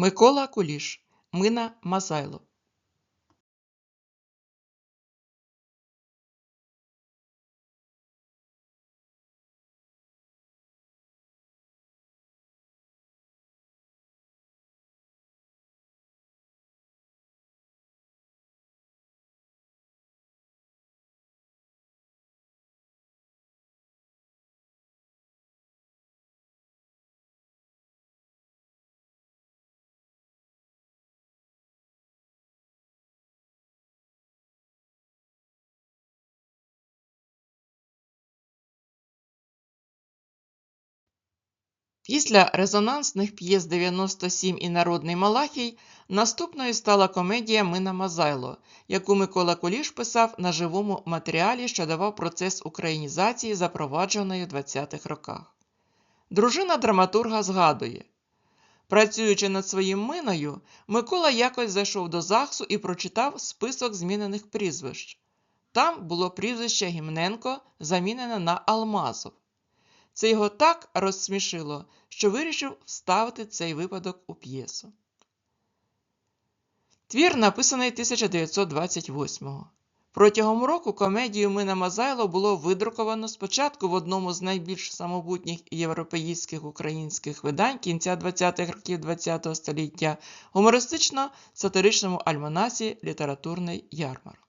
Микола Куліш, Мина Мазайло. Після резонансних п'єс 97 і Народний Малахій наступною стала комедія Мина Мазайло, яку Микола Куліш писав на живому матеріалі, що давав процес українізації, запровадженої в 20-х роках. Дружина драматурга згадує. Працюючи над своїм миною, Микола якось зайшов до ЗАГСу і прочитав список змінених прізвищ. Там було прізвище Гімненко замінене на Алмазов. Це його так розсмішило, що вирішив вставити цей випадок у п'єсу. Твір написаний 1928-го. Протягом року комедію Мина Мазайло було видруковано спочатку в одному з найбільш самобутніх європейських українських видань кінця 20-х років ХХ століття гумористично-сатиричному альманасі Літературний ярмарок.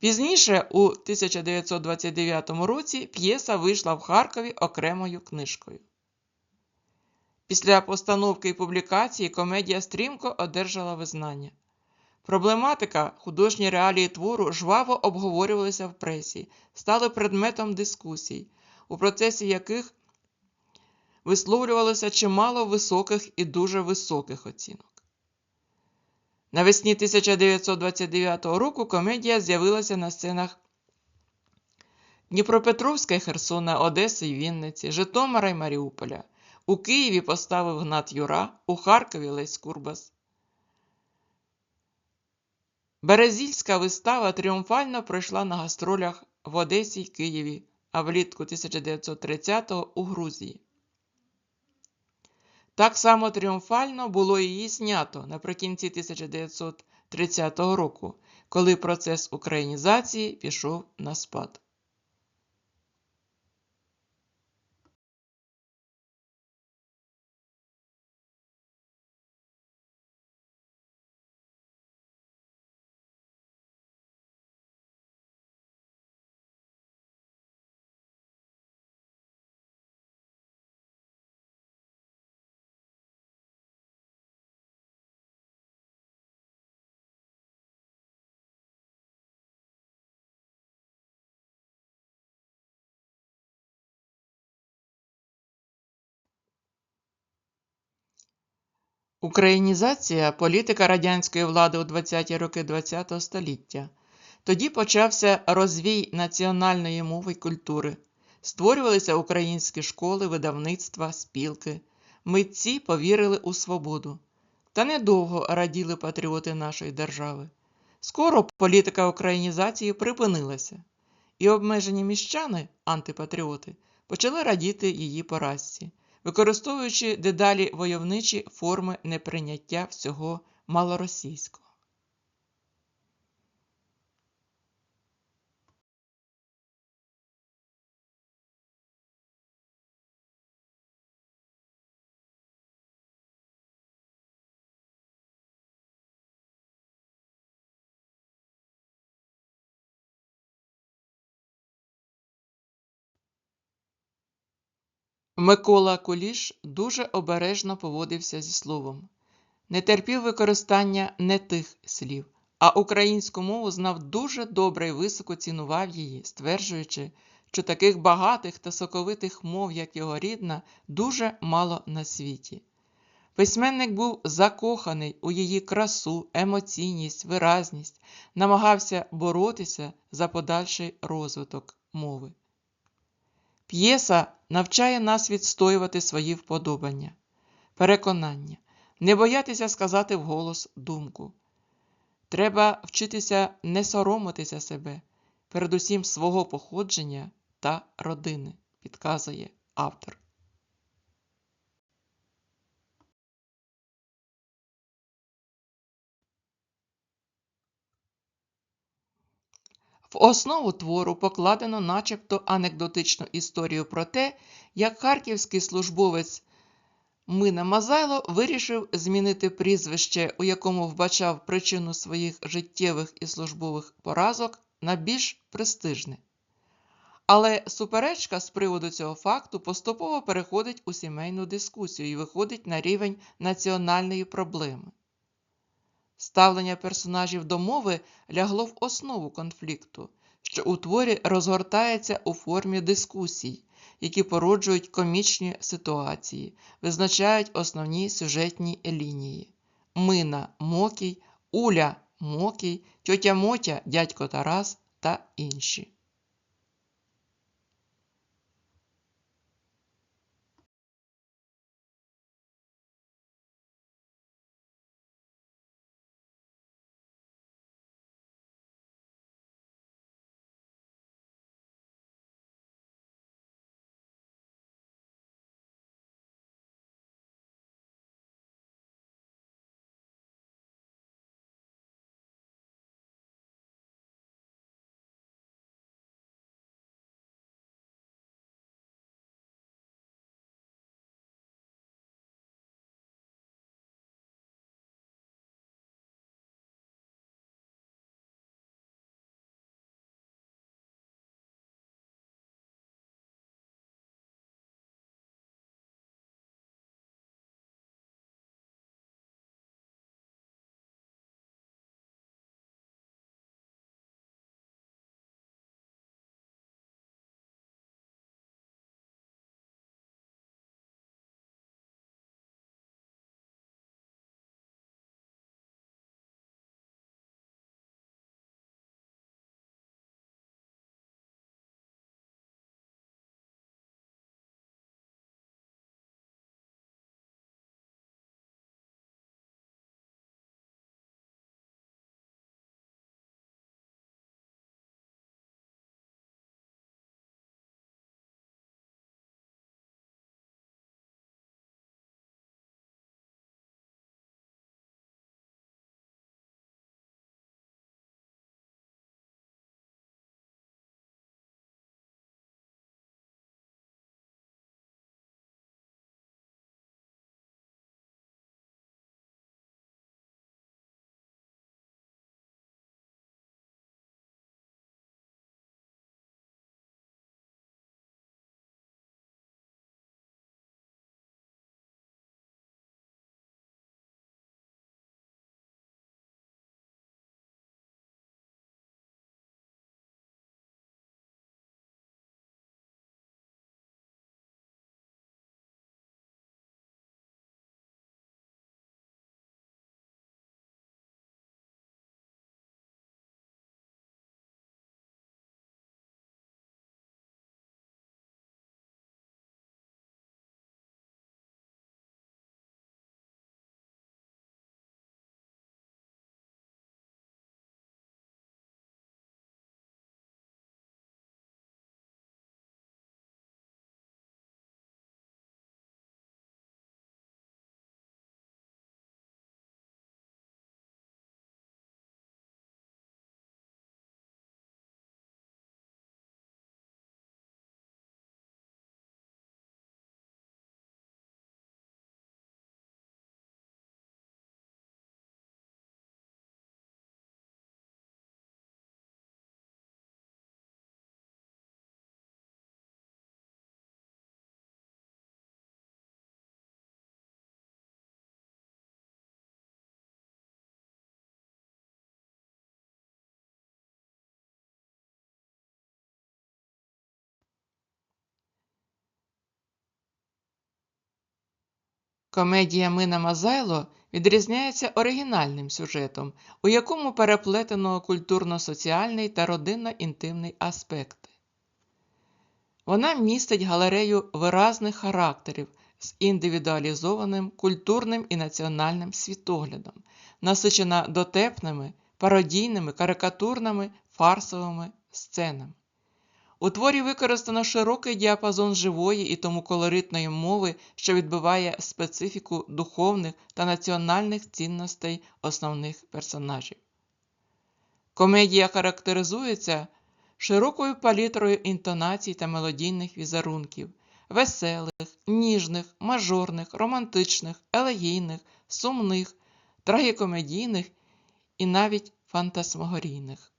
Пізніше, у 1929 році, п'єса вийшла в Харкові окремою книжкою. Після постановки і публікації комедія стрімко одержала визнання. Проблематика художні реалії твору жваво обговорювалися в пресі, стали предметом дискусій, у процесі яких висловлювалося чимало високих і дуже високих оцінок. Навесні 1929 року комедія з'явилася на сценах Дніпропетровська і Херсона, Одеси і Вінниці, Житомира і Маріуполя. У Києві поставив Гнат Юра, у Харкові Лесь Курбас. Березільська вистава тріумфально пройшла на гастролях в Одесі й Києві, а влітку 1930-го у Грузії. Так само тріумфально було її знято наприкінці 1930 року, коли процес українізації пішов на спад. Українізація політика радянської влади у 20-ті роки ХХ століття. Тоді почався розвій національної мови й культури. Створювалися українські школи, видавництва, спілки. Митці повірили у свободу. Та недовго раділи патріоти нашої держави. Скоро політика українізації припинилася, і обмежені міщани, антипатріоти, почали радіти її поразці використовуючи дедалі войовничі форми неприйняття всього малоросійського. Микола Куліш дуже обережно поводився зі словом, не терпів використання не тих слів, а українську мову знав дуже добре і високо цінував її, стверджуючи, що таких багатих та соковитих мов, як його рідна, дуже мало на світі. Письменник був закоханий у її красу, емоційність, виразність, намагався боротися за подальший розвиток мови. П'єса навчає нас відстоювати свої вподобання, переконання, не боятися сказати вголос думку. Треба вчитися не соромитися себе, передусім свого походження та родини, підказує автор. В основу твору покладено начебто анекдотичну історію про те, як харківський службовець Мина Мазайло вирішив змінити прізвище, у якому вбачав причину своїх життєвих і службових поразок, на більш престижне. Але суперечка з приводу цього факту поступово переходить у сімейну дискусію і виходить на рівень національної проблеми. Ставлення персонажів до мови лягло в основу конфлікту, що у творі розгортається у формі дискусій, які породжують комічні ситуації, визначають основні сюжетні лінії. Мина Мокій, Уля Мокій, тьотя Мотя, дядько Тарас та інші. Комедія Мина Мазайло відрізняється оригінальним сюжетом, у якому переплетено культурно-соціальний та родинно-інтимний аспекти. Вона містить галерею виразних характерів з індивідуалізованим культурним і національним світоглядом, насичена дотепними, пародійними, карикатурними, фарсовими сценами. У творі використано широкий діапазон живої і тому колоритної мови, що відбиває специфіку духовних та національних цінностей основних персонажів. Комедія характеризується широкою палітрою інтонацій та мелодійних візерунків, веселих, ніжних, мажорних, романтичних, елегійних, сумних, трагікомедійних і навіть фантасмагорійних.